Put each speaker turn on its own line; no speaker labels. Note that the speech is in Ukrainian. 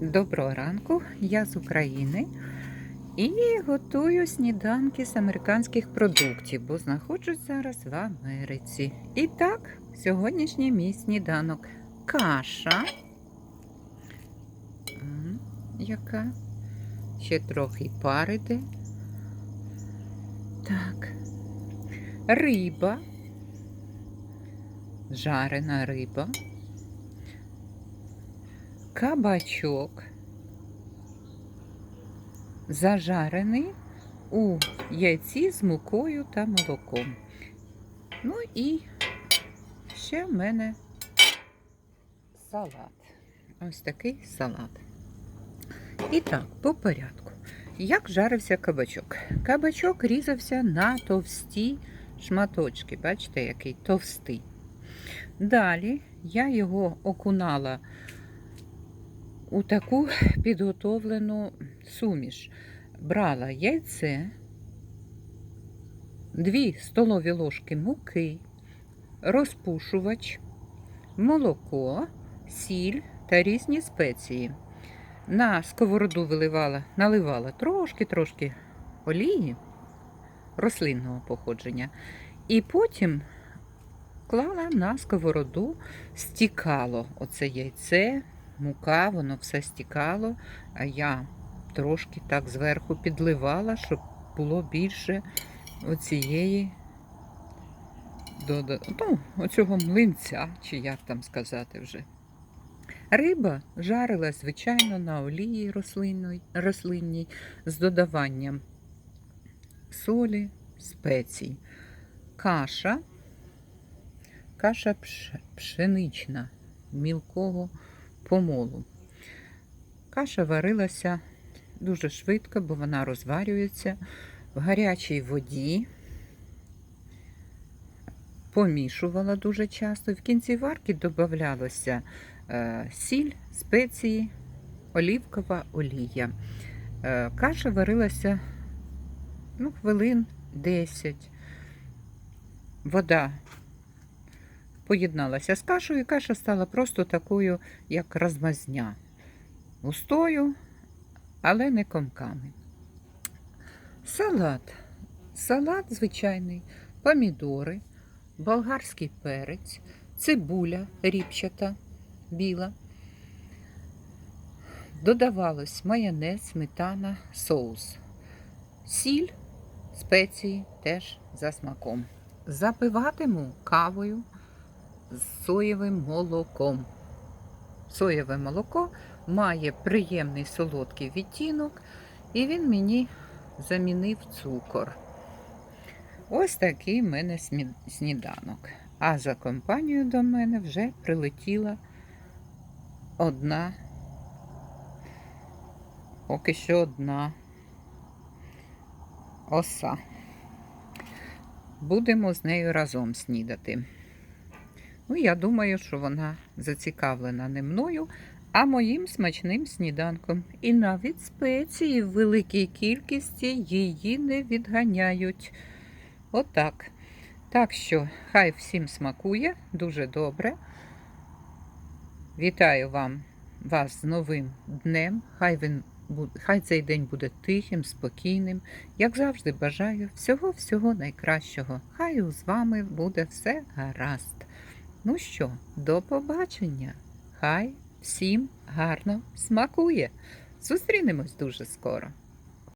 Доброго ранку, я з України і готую сніданки з американських продуктів, бо знаходжусь зараз в Америці. І так, сьогоднішній мій сніданок каша. Яка? Ще трохи парити. Так. Риба. Жарена риба кабачок, зажарений у яйці з мукою та молоком. Ну і ще в мене салат. Ось такий салат. І так, по порядку. Як жарився кабачок? Кабачок різався на товсті шматочки. Бачите, який товстий. Далі я його окунала у таку підготовлену суміш. Брала яйце, 2 столові ложки муки, розпушувач, молоко, сіль та різні спеції. На сковороду виливала, наливала трошки-трошки олії рослинного походження. І потім клала на сковороду, стікало оце яйце, мука, воно все стікало, а я трошки так зверху підливала, щоб було більше оцієї ну, оцього млинця, чи як там сказати вже. Риба жарилась, звичайно, на олії рослинній з додаванням солі, спецій. Каша, каша пш- пшенична, мілкого помолу. Каша варилася дуже швидко, бо вона розварюється в гарячій воді. Помішувала дуже часто. В кінці варки додавалося е, сіль, спеції, олівкова олія. Е, каша варилася ну, хвилин 10. Вода поєдналася з кашею, і каша стала просто такою, як розмазня. Густою, але не комками. Салат. Салат звичайний, помідори, болгарський перець, цибуля ріпчата, біла. Додавалось майонез, сметана, соус, сіль, спеції теж за смаком. Запиватиму кавою з соєвим молоком. Соєве молоко має приємний солодкий відтінок, і він мені замінив цукор. Ось такий в мене сніданок. А за компанію до мене вже прилетіла одна, поки що одна оса. Будемо з нею разом снідати. Ну, я думаю, що вона зацікавлена не мною, а моїм смачним сніданком. І навіть спеції в великій кількості її не відганяють. Отак. Так що, хай всім смакує, дуже добре. Вітаю вам вас з новим днем. Хай він Хай цей день буде тихим, спокійним. Як завжди, бажаю всього-всього найкращого. Хай з вами буде все гаразд. Ну що, до побачення. Хай всім гарно смакує. Зустрінемось дуже скоро.